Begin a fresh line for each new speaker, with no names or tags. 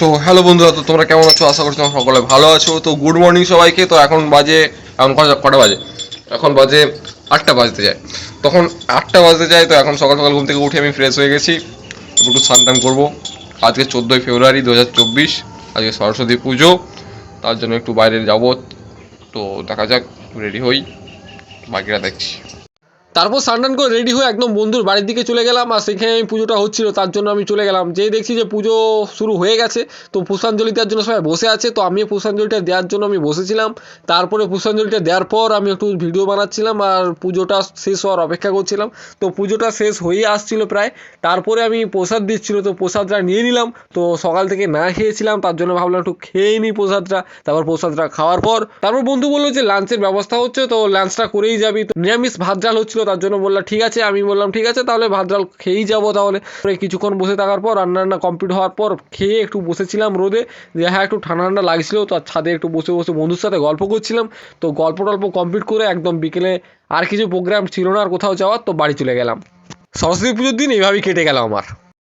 তো হ্যালো বন্ধুরা, তো তোমরা কেমন আছো? আশা করছি তোমরা সকলে ভালো আছো। তো গুড মর্নিং সবাইকে। তো এখন বাজে, এখন কটা কটা বাজে? এখন বাজে আটটা বাজতে যায়। তখন আটটা বাজতে যায়, তো এখন সকাল সকাল ঘুম থেকে উঠে আমি ফ্রেশ হয়ে গেছি। একটু স্নান করব। আজকে চোদ্দোই ফেব্রুয়ারি দু হাজার চব্বিশ, আজকে সরস্বতী পুজো। তার জন্য একটু বাইরে যাব। তো দেখা যাক রেডি হই। বাকিরা দেখছি।
তারপর স্নান করে রেডি হয়ে একদম বন্ধুর বাড়ির দিকে চলে গেলাম আর সেখানে আমি পুজোটা হচ্ছিল, তার জন্য আমি চলে গেলাম। যেই দেখছি যে পুজো শুরু হয়ে গেছে, তো পুষ্পাঞ্জলি দেওয়ার জন্য সবাই বসে আছে, তো আমি পুষ্পাঞ্জলিটা দেওয়ার জন্য আমি বসেছিলাম। তারপরে পুষ্পাঞ্জলিটা দেওয়ার পর আমি একটু ভিডিও বানাচ্ছিলাম আর পুজোটা শেষ হওয়ার অপেক্ষা করছিলাম। তো পুজোটা শেষ হয়ে আসছিল প্রায়। তারপরে আমি প্রসাদ দিচ্ছিল, তো প্রসাদটা নিয়ে নিলাম। তো সকাল থেকে না খেয়েছিলাম, তার জন্য ভাবলাম একটু খেয়ে নিই প্রসাদটা। তারপর প্রসাদটা খাওয়ার পর, তারপর বন্ধু বলল যে লাঞ্চের ব্যবস্থা হচ্ছে, তো লাঞ্চটা করেই যাবি। তো নিরামিষ ভাত ডাল হচ্ছিল তার জন্য বললাম, ঠিক আছে। আমি বললাম, ঠিক আছে, তাহলে ভাত ডাল খেয়েই যাব তাহলে। কিছুক্ষণ বসে থাকার পর, রান্না রান্না কমপ্লিট হওয়ার পর খেয়ে একটু বসেছিলাম রোদে। যে হ্যাঁ একটু ঠান্ডা ঠান্ডা লাগছিল তো ছাদে একটু বসে বসে বন্ধুর সাথে গল্প করছিলাম। তো গল্প টল্প কমপ্লিট করে একদম বিকেলে আর কিছু প্রোগ্রাম ছিল না আর কোথাও যাওয়ার, তো বাড়ি চলে গেলাম। সরস্বতী পুজোর দিন এইভাবেই কেটে গেল আমার।